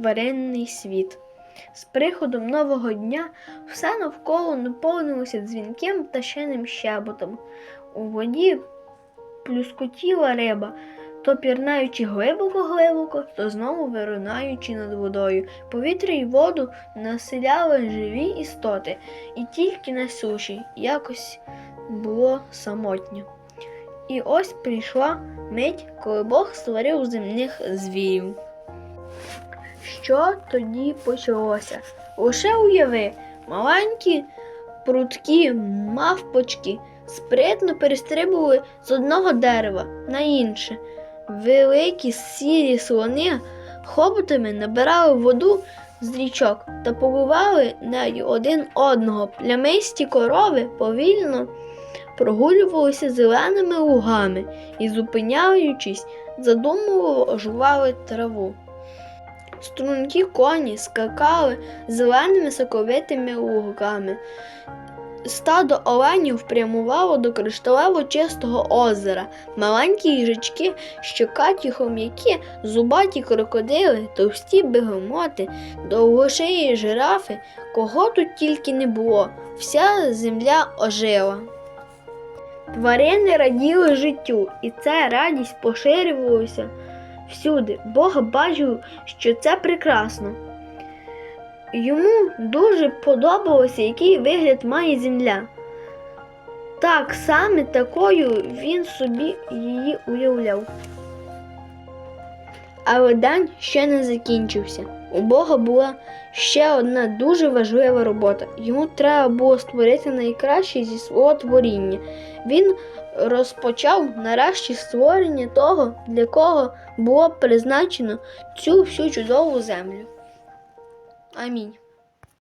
тваринний світ. З приходом нового дня все навколо наповнилося дзвінким пташиним щеботом. У воді плюскотіла риба, то пірнаючи глибоко-глибоко, то знову виринаючи над водою. Повітря й воду населяли живі істоти, і тільки на суші якось було самотньо. І ось прийшла мить, коли Бог створив земних звірів. Що тоді почалося? Лише уяви, маленькі прудкі мавпочки спритно перестрибували з одного дерева на інше. Великі сірі слони хоботами набирали воду з річок та поливали нею один одного. Плямисті корови повільно прогулювалися зеленими лугами і, зупиняючись, задумливо жували траву. Стрункі коні скакали зеленими соковитими лугами. Стадо оленів прямувало до кришталево чистого озера. Маленькі їжачки, щокаті хом'яки, зубаті крокодили, товсті бегемоти, довгошиї жирафи, кого тут тільки не було, вся земля ожила. Тварини раділи життю, і ця радість поширювалася всюди. Бог бачив, що це прекрасно. Йому дуже подобалося, який вигляд має земля. Так саме такою він собі її уявляв. Але день ще не закінчився. У Бога була ще одна дуже важлива робота. Йому треба було створити найкраще зі свого творіння. Він розпочав нарешті створення того, для кого було призначено цю всю чудову землю. Амінь.